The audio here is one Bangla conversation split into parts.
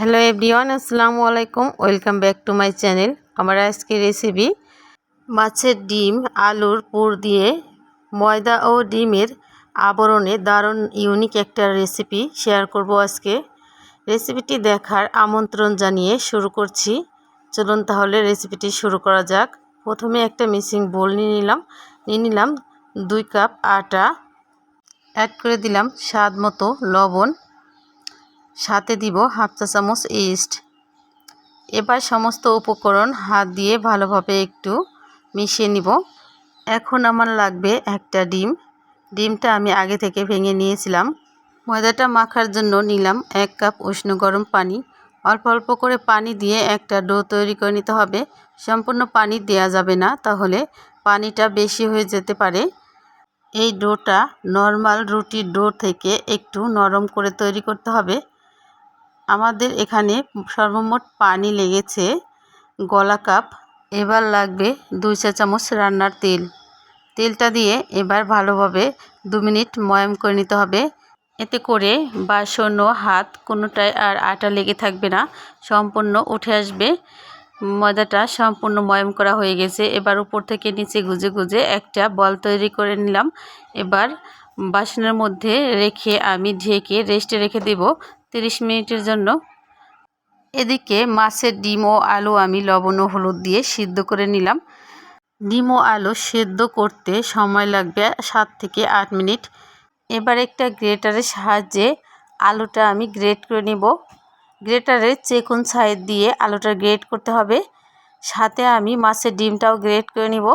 হ্যালো এভরিওয়ান, আসসালামু আলাইকুম। Welcome back to my channel. আমার আজকে রেসিপি, মাছের ডিম, আলুর পুর দিয়ে ময়দা ও ডিমের আবরণে দারুণ ইউনিক একটা রেসিপি শেয়ার করব আজকে। রেসিপিটি দেখার আমন্ত্রণ জানিয়ে শুরু করছি। চলুন তাহলে রেসিপিটি শুরু করা যাক। প্রথমে একটা মিক্সিং বোল নিয়ে নিলাম। নিয়ে নিলাম দুই কাপ আটা। অ্যাড করে দিলাম স্বাদ মতো লবণ। সাথে দিব হাফ চা চামচ ইস্ট। এবার সমস্ত উপকরণ হাত দিয়ে ভালোভাবে একটু মিশিয়ে নিব। এখন আমার লাগবে একটা ডিম। ডিমটা আমি আগে থেকে ভেঙে নিয়েছিলাম। ময়দাটা মাখার জন্য নিলাম এক কাপ উষ্ণ গরম পানি। অল্প অল্প করে পানি দিয়ে একটা ডো তৈরি করে নিতে হবে। সম্পূর্ণ পানি দেয়া যাবে না, তাহলে পানিটা বেশি হয়ে যেতে পারে। এই ডোটা নর্মাল রুটির ডো থেকে একটু নরম করে তৈরি করতে হবে। আমাদের এখানে সর্বমোট পানি লেগেছে গলা কাপ। এবার লাগবে দুই চা চামচ রান্নার তেল। তেলটা দিয়ে এবার ভালোভাবে দু মিনিট ময়াম করে নিতে হবে। এতে করে বাসন ও হাত কোনোটায় আর আটা লেগে থাকবে না। সম্পূর্ণ উঠে আসবে। ময়দাটা সম্পূর্ণ ময়াম করা হয়ে গেছে। এবার উপর থেকে নিচে গুজে গুজে একটা বল তৈরি করে নিলাম। এবার বাসনের মধ্যে রেখে আমি ঢেকে রেস্টে রেখে দেব। তিরিশ মিনিটের জন্য। এদিকে মাছের ডিম ও আলু আমি লবণ ও হলুদ দিয়ে সিদ্ধ করে নিলাম। ডিম ও আলু সেদ্ধ করতে সময় লাগবে সাত থেকে আট মিনিট। এবার একটা গ্রেটারের সাহায্যে আলুটা আমি গ্রেট করে নিব। গ্রেটারের চেকুন সাইড দিয়ে আলুটা গ্রেট করতে হবে। সাথে আমি মাছের ডিমটাও গ্রেট করে নিব।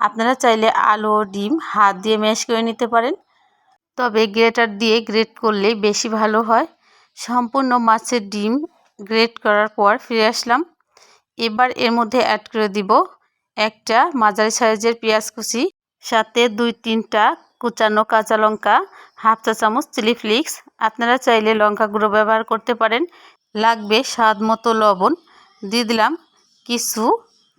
আপনারা চাইলে আলু ও ডিম হাত দিয়ে ম্যাশ করে নিতে পারেন। তবে গ্রেটার দিয়ে গ্রেট করলে বেশি ভালো হয়। সম্পূর্ণ মাছের ডিম গ্রেট করার পর ফিরে আসলাম। এবার এর মধ্যে অ্যাড করে দিব একটা মাঝারি সাইজের পেঁয়াজ কুচি, সাথে দুই তিনটা কুচানো কাঁচা লঙ্কা, হাফ চা চামচ চিলি ফ্লিক্স। আপনারা চাইলে লঙ্কা গুঁড়ো ব্যবহার করতে পারেন। লাগবে স্বাদ মতো লবণ। দিয়ে দিলাম কিছু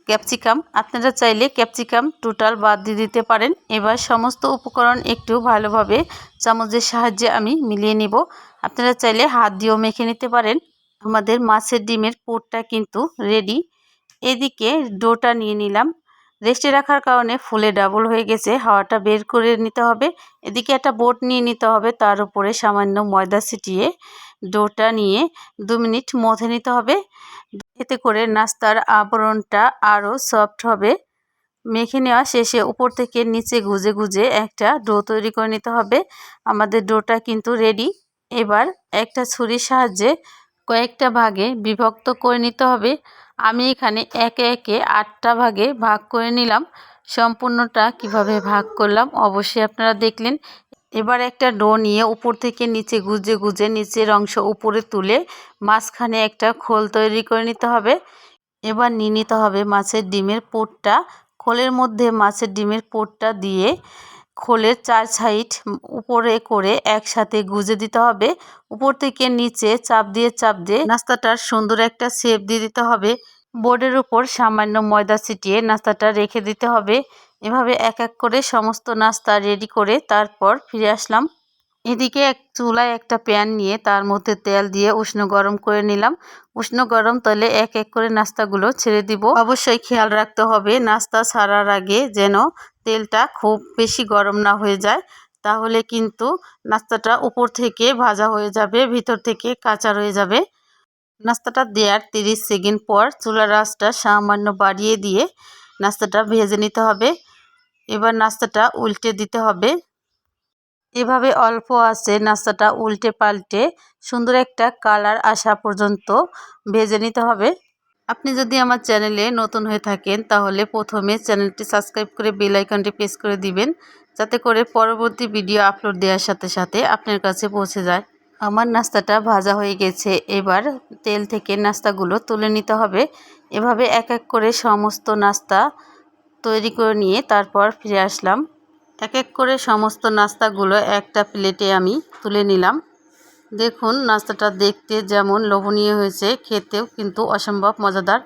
ক্যাপসিকাম। আপনারা চাইলে ক্যাপসিকাম টোটাল বাদ দিয়ে দিতে পারেন। এবার সমস্ত উপকরণ একটু ভালোভাবে চামচের সাহায্যে আমি মিলিয়ে নিব। আপনারা চাইলে হাত দিয়েও মেখে নিতে পারেন। আমাদের মাছের ডিমের পোটটা কিন্তু রেডি এদিকে ডোটা নিয়ে নিলাম। রেস্টে রাখার কারণে ফুলে ডাবল হয়ে গেছে, হাওয়াটা বের করে নিতে হবে। এদিকে একটা বোট নিয়ে নিতে হবে, তার উপরে সামান্য ময়দা ছিটিয়ে ডোটা নিয়ে দু মিনিট মথে নিতে হবে। এতে করে নাস্তার আবরণটা আরও সফট হবে। মেখে নেওয়া শেষে উপর থেকে নিচে গুজে গুজে একটা ডো তৈরি করে নিতে হবে। আমাদের ডোটা কিন্তু রেডি। এবার একটা ছুরির সাহায্যে কয়েকটা ভাগে বিভক্ত করে নিতে হবে। আমি এখানে একে একে আটটা ভাগে ভাগ করে নিলাম। সম্পূর্ণটা কীভাবে ভাগ করলাম অবশ্যই আপনারা দেখলেন। এবার একটা ডো নিয়ে উপর থেকে নিচে গুজে গুজে নিচের অংশ উপরে তুলে মাঝখানে একটা খোল তৈরি করে নিতে হবে। এবার নিয়ে নিতে হবে মাছের ডিমের পোটটা। খোলের মধ্যে মাছের ডিমের পোটটা দিয়ে খোলের চার সাইড উপরে করে একসাথে গুজে দিতে হবে। উপর থেকে নিচে চাপ দিয়ে চাপ দিয়ে নাস্তাটার সুন্দর একটা শেপ দিয়ে দিতে হবে। বোর্ডের উপর সামান্য ময়দা ছিটিয়ে নাস্তাটা রেখে দিতে হবে। এভাবে এক এক করে সমস্ত নাস্তা রেডি করে তারপর ফিরে আসলাম। এদিকে এক চুলায় একটা প্যান নিয়ে তার মধ্যে তেল দিয়ে উষ্ণ গরম করে নিলাম। উষ্ণ গরম তেলে এক এক করে নাস্তাগুলো ছেড়ে দিব। অবশ্যই খেয়াল রাখতে হবে, নাস্তা ছাড়ার আগে যেন তেলটা খুব বেশি গরম না হয়ে যায়। তাহলে কিন্তু নাস্তাটা উপর থেকে ভাজা হয়ে যাবে, ভিতর থেকে কাঁচা রয়ে যাবে। নাস্তাটা দেওয়ার তিরিশ সেকেন্ড পর চুলার আঁচটা সামান্য বাড়িয়ে দিয়ে নাস্তাটা ভেজে নিতে হবে। এবার নাস্তাটা উল্টে দিতে হবে। এভাবে অল্প আছে, নাস্তাটা উল্টে পাল্টে সুন্দর একটা কালার আসা পর্যন্ত ভেজে নিতে হবে। আপনি যদি আমার চ্যানেলে নতুন হয়ে থাকেন, তাহলে প্রথমে চ্যানেলটি সাবস্ক্রাইব করে বেল আইকনটি প্রেস করে দিবেন, যাতে করে পরবর্তী ভিডিও আপলোড দেওয়ার সাথে সাথে আপনার কাছে পৌঁছে যায়। আমার নাস্তাটা ভাজা হয়ে গেছে, এবার তেল থেকে নাস্তাগুলো তুলে নিতে হবে। এভাবে এক এক করে সমস্ত নাস্তা তৈরি করে নিয়ে তারপর ফিরে আসলাম। এক এক করে সমস্ত নাস্তাগুলো একটা প্লেটে আমি তুলে নিলাম। দেখুন, নাস্তাটা দেখতে যেমন লোভনীয় হয়েছে, খেতেও কিন্তু অসম্ভব মজাদার।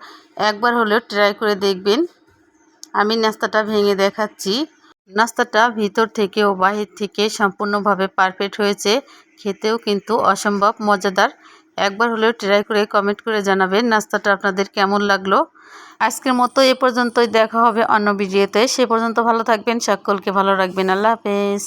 একবার হলেও ট্রাই করে দেখবেন। আমি নাস্তাটা ভেঙে দেখাচ্ছি। নাস্তাটা ভিতর থেকে ও বাহির থেকে সম্পূর্ণভাবে পারফেক্ট হয়েছে। খেতেও কিন্তু অসম্ভব মজাদার। একবার হলেও ট্রাই করে কমেন্ট করে জানাবেন নাস্তাটা আপনাদের কেমন লাগল। আজকের মতো এ পর্যন্তই দেখা হবে অন্য ভিডিওতে সে পর্যন্ত ভালো থাকবেন, সকলকে ভালো রাখবেন। আল্লাহ হাফেজ।